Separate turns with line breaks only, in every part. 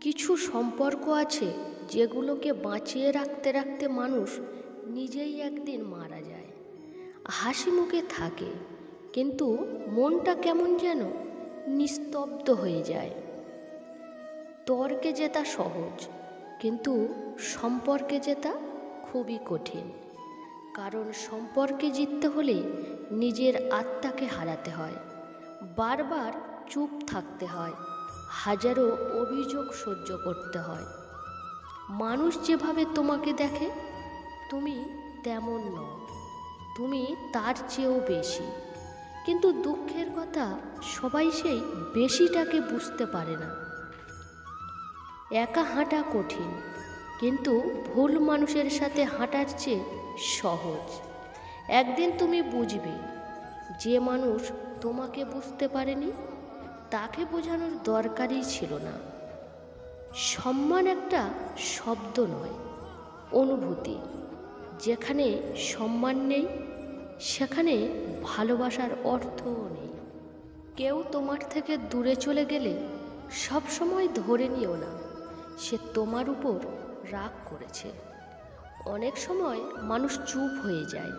কিছু সম্পর্ক আছে যেগুলোকে বাঁচিয়ে রাখতে রাখতে মানুষ নিজেই একদিন মারা যায়। হাসি মুখে থাকে, কিন্তু মনটা কেমন যেন নিস্তব্ধ হয়ে যায়। তর্কে জেতা সহজ, কিন্তু সম্পর্কে জেতা খুবই কঠিন। কারণ সম্পর্কে জিততে হলে নিজের আত্মাকে হারাতে হয়, বারবার চুপ থাকতে হয় হাজারো অভিযোগ সহ্য করতে হয়। মানুষ যেভাবে তোমাকে দেখে, তুমি তেমন নও। তুমি তার চেয়েও বেশি। কিন্তু দুঃখের কথা, সবাই সেই বেশিটাকে বুঝতে পারে না। একা হাঁটা কঠিন, কিন্তু ভুল মানুষের সাথে হাঁটার চেয়ে সহজ। একদিন তুমি বুঝবে, যে মানুষ তোমাকে বুঝতে পারেনি তাকে বোঝানোর দরকারই ছিল না। সম্মান একটা শব্দ নয়, অনুভূতি। যেখানে সম্মান নেই, সেখানে ভালোবাসার অর্থও নেই। কেউ তোমার থেকে দূরে চলে গেলে সব সময় ধরে নিও না, সে তোমার উপর রাগ করেছে। অনেক সময় মানুষ চুপ হয়ে যায়,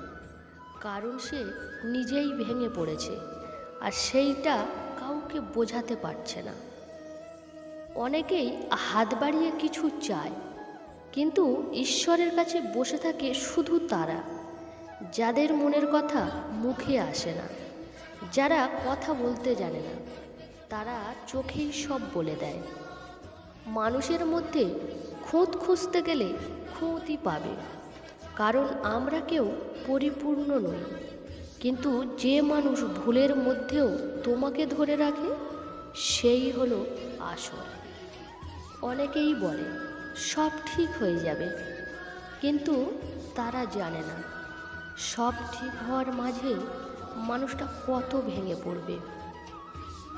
কারণ সে নিজেই ভেঙে পড়েছে, আর সেইটা কাউকে বোঝাতে পারছে না। অনেকেই হাত বাড়িয়ে কিছু চায়, কিন্তু ঈশ্বরের কাছে বসে থাকে শুধু তারা, যাদের মনের কথা মুখে আসে না, যারা কথা বলতে জানে না। তারা চোখেই সব বলে দেয়। মানুষের মধ্যে খুঁত খুঁজতে গেলে খুঁতই পাবে, কারণ আমরা কেউ পরিপূর্ণ নই। কিন্তু যে মানুষ ভুলের মধ্যেও তোমাকে ধরে রাখে, সেই হলো আসল। অনেকেই বলে, সব ঠিক হয়ে যাবে। কিন্তু তারা জানে না, সব ঠিক হওয়ার মাঝে মানুষটা কত ভেঙে পড়বে।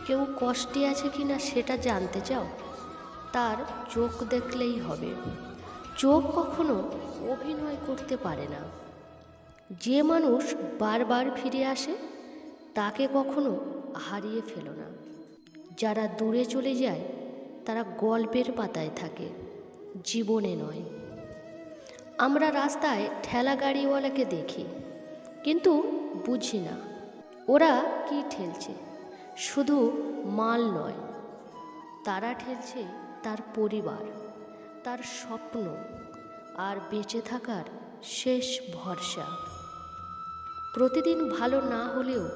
কেউ কষ্টে আছে কি না সেটা জানতে চাও? তার চোখ দেখলেই হবে। চোখ কখনো অভিনয় করতে পারে না। যে মানুষ বারবার ফিরে আসে, তাকে কখনো হারিয়ে ফেলো না। যারা দূরে চলে যায়, তারা গল্পের পাতায় থাকে, জীবনে নয়। আমরা রাস্তায় ঠেলা গাড়িওয়ালাকে দেখি, কিন্তু বুঝি না, ওরা কি ঠেলছে? শুধু মাল নয়, তারা ঠেলছে তার পরিবার, তার স্বপ্ন, আর বেঁচে থাকার শেষ ভরসা। প্রতিদিন ভালো না হলেও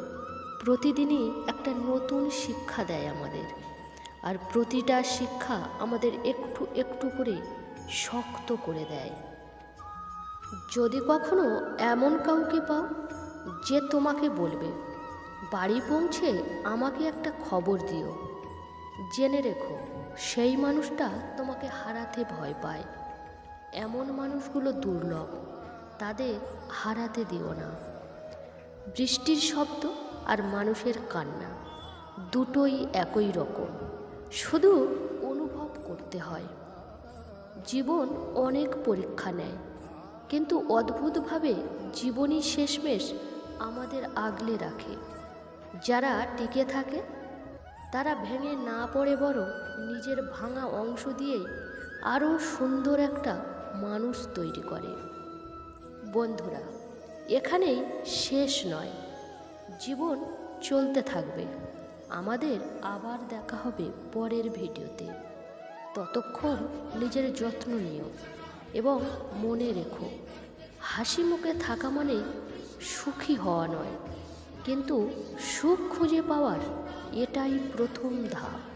প্রতিদিনই একটা নতুন শিক্ষা দেয় আমাদের। আর প্রতিটা শিক্ষা আমাদের একটু একটু করে শক্ত করে দেয়। যদি কখনো এমন কাউকে পাও যে তোমাকে বলবে, বাড়ি পৌঁছে আমাকে একটা খবর দিও। জেনে রেখো, সেই মানুষটা তোমাকে হারাতে ভয় পায়। এমন মানুষগুলো দুর্লভ, তাদের হারাতে দিও না। বৃষ্টির শব্দ আর মানুষের কান্না দুটোই একই রকম। শুধু অনুভব করতে হয়। জীবন অনেক পরীক্ষা নেয়, কিন্তু অদ্ভুতভাবে জীবনই শেষমেশ আমাদের আগলে রাখে। যারা টিকে থাকে, তারা ভেঙে না পড়ে বরং নিজের ভাঙা অংশ দিয়ে আরও সুন্দর একটা মানুষ তৈরি করে। বন্ধুরা এখানেই শেষ নয়। জীবন চলতে থাকবে। আমাদের আবার দেখা হবে পরের ভিডিওতে। ততক্ষণ নিজের যত্ন নিও এবং মনে রেখো, হাসি মুখে থাকা মানে সুখী হওয়া নয়। কিন্তু সুখ খুঁজে পাওয়ার এটাই প্রথম ধাপ।